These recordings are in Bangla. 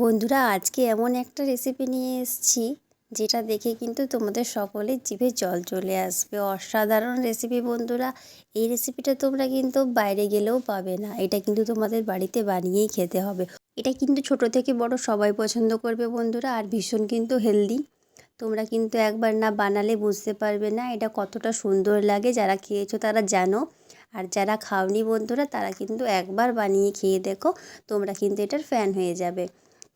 বন্ধুরা, আজকে এমন একটা রেসিপি নিয়ে এসেছি, যেটা দেখে কিন্তু তোমাদের সকলের জিভে জল চলে আসবে। অসাধারণ রেসিপি বন্ধুরা, এই রেসিপিটা তোমরা কিন্তু বাইরে গেলেও পাবে না। এটা কিন্তু তোমাদের বাড়িতে বানিয়েই খেতে হবে। এটা কিন্তু ছোট থেকে বড় সবাই পছন্দ করবে বন্ধুরা, আর ভীষণ কিন্তু হেলদি তোমরা কিন্তু একবার না বানালে বুঝতে পারবে না এটা কতটা সুন্দর লাগে। যারা খেয়েছো তারা জানো, আর যারা খাওনি বন্ধুরা, তারা কিন্তু একবার বানিয়ে খেয়ে দেখো, তোমরা কিন্তু এটার ফ্যান হয়ে যাবে।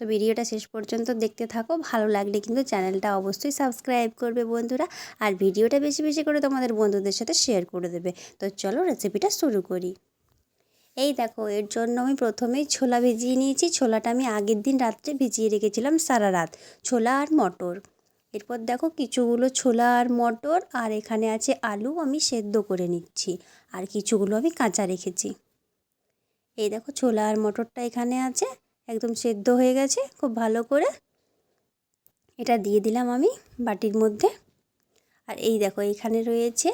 তো ভিডিওটা শেষ পর্যন্ত দেখতে থাকো, ভালো লাগলে কিন্তু চ্যানেলটা অবশ্যই সাবস্ক্রাইব করবে বন্ধুরা, আর ভিডিওটা বেশি বেশি করে তোমাদের বন্ধুদের সাথে শেয়ার করে দেবে। তো চলো রেসিপিটা শুরু করি। এই দেখো, এর জন্য আমি প্রথমেই ছোলা ভিজিয়ে নিয়েছি। ছোলাটা আমি আগের দিন রাত্রে ভিজিয়ে রেখেছিলাম সারা রাত। ছোলা আর মটর। এরপর দেখো কিছুগুলো ছোলা আর মটর, আর এখানে আছে আলু আমি সেদ্ধ করে নিচ্ছি, আর কিছুগুলো আমি কাঁচা রেখেছি। এই দেখো ছোলা আর মটরটা এখানে আছে। একদম সেদ্ধ হয়ে গেছে, খুব ভালো করে। এটা দিয়ে দিলাম আমি বাটির মধ্যে। আর এই দেখো, এখানে রয়েছে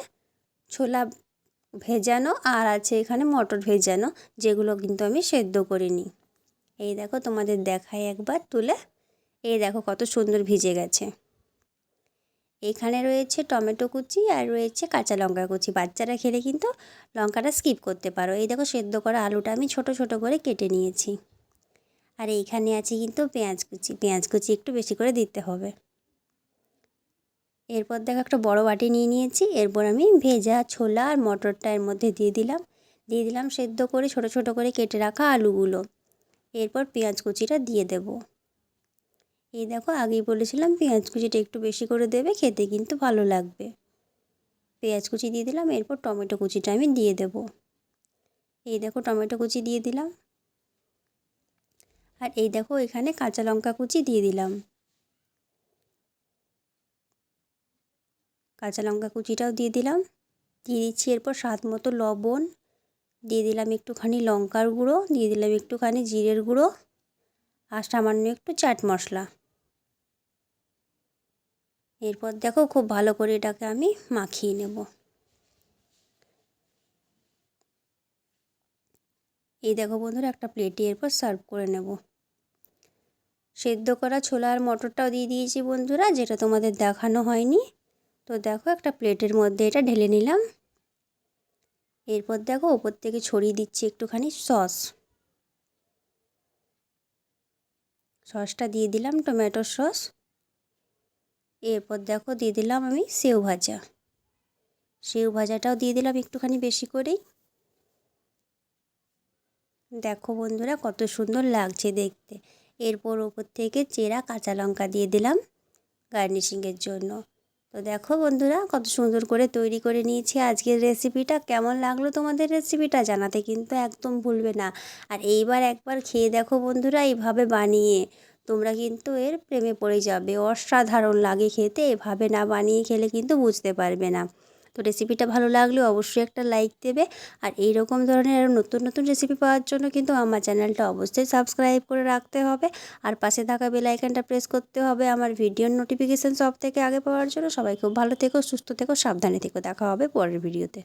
ছোলা ভেজানো আর আছে এখানে মটর ভেজানো, যেগুলো কিন্তু আমি সেদ্ধ করে নিই এই দেখো, তোমাদের দেখায় একবার তুলে। এই দেখো, কত সুন্দর ভিজে গেছে। এখানে রয়েছে টমেটো কুচি আর রয়েছে কাঁচা লঙ্কা কুচি। বাচ্চারা খেলে কিন্তু লঙ্কাটা স্কিপ করতে পারো। এই দেখো, সেদ্ধ করা আলুটা আমি ছোট ছোট করে কেটে নিয়েছি। আর এইখানে আছে কিন্তু পেঁয়াজ কুচি। পেঁয়াজ কুচি একটু বেশি করে দিতে হবে। এরপর দেখো একটা বড় বাটি নিয়ে নিয়েছি। এরপর আমি ভেজা ছোলা আর মটরটা এর মধ্যে দিয়ে দিলাম। দিয়ে দিলাম সেদ্ধ করে ছোট ছোট করে কেটে রাখা আলুগুলো। এরপর পেঁয়াজ কুচিটা দিয়ে দেব। এই দেখো আগেই বলেছিলাম পেঁয়াজ কুচিটা একটু বেশি করে দেবে, খেতে কিন্তু ভালো লাগবে। পেঁয়াজ কুচি দিয়ে দিলাম। এরপর টমেটো কুচিটা আমি দিয়ে দেব। এই দেখো টমেটো কুচি দিয়ে দিলাম। আর এই দেখো, এখানে কাঁচা লঙ্কা কুচি দিয়ে দিলাম। কাঁচা লঙ্কা কুচিটাও দিয়ে দিলাম। দিয়ে দিচ্ছি এরপর স্বাদ মতো লবণ। দিয়ে দিলাম একটুখানি লঙ্কার গুঁড়ো, দিয়ে দিলাম একটুখানি জিরের গুঁড়ো আর সামান্য একটু চাট মশলা। এরপর দেখো, খুব ভালো করে এটাকে আমি মাখিয়ে নেব। এই দেখো বন্ধুরা, একটা প্লেটে এরপর সার্ভ করে নেব। সেদ্ধ করা ছোলা আর মটরটাও দিয়ে দিয়েছি বন্ধুরা, যেটা তোমাদের দেখানো হয়নি। তো দেখো একটা প্লেটের মধ্যে এটা ঢেলে নিলাম। এরপর দেখো ওপর থেকে ছড়িয়ে দিচ্ছি একটুখানি সস সসটা দিয়ে দিলাম টমেটোর সস এরপর দেখো দিয়ে দিলাম আমি সেও ভাজা। সেও ভাজাটাও দিয়ে দিলাম একটুখানি বেশি করেই। দেখো বন্ধুরা, কত সুন্দর লাগছে দেখতে। এরপর ওপর থেকে চেরা কাঁচা লঙ্কা দিয়ে দিলাম গার্নিশিংয়ের জন্য। তো দেখো বন্ধুরা, কত সুন্দর করে তৈরি করে নিয়েছি আজকের রেসিপিটা। কেমন লাগল তোমাদের রেসিপিটা জানাতে কিন্তু একদম ভুলবে না। আর এইবার একবার খেয়ে দেখো বন্ধুরা, এইভাবে বানিয়ে তোমরা কিন্তু এর প্রেমে পড়ে যাবে। অসাধারণ লাগে খেতে, এভাবে না বানিয়ে খেলে কিন্তু বুঝতে পারবে না। তো রেসিপিটা ভালো লাগলে অবশ্যই একটা লাইক দেবে। আর এই রকম ধরনের আরও নতুন নতুন রেসিপি পাওয়ার জন্য কিন্তু আমার চ্যানেলটা অবশ্যই সাবস্ক্রাইব করে রাখতে হবে। আর পাশে থাকা বেল আইকনটা প্রেস করতে হবে আমার ভিডিওর নোটিফিকেশান সব থেকে আগে পাওয়ার জন্য। সবাই খুব ভালো থেকো, সুস্থ থেকো, সাবধানে থেকো। দেখা হবে পরের ভিডিওতে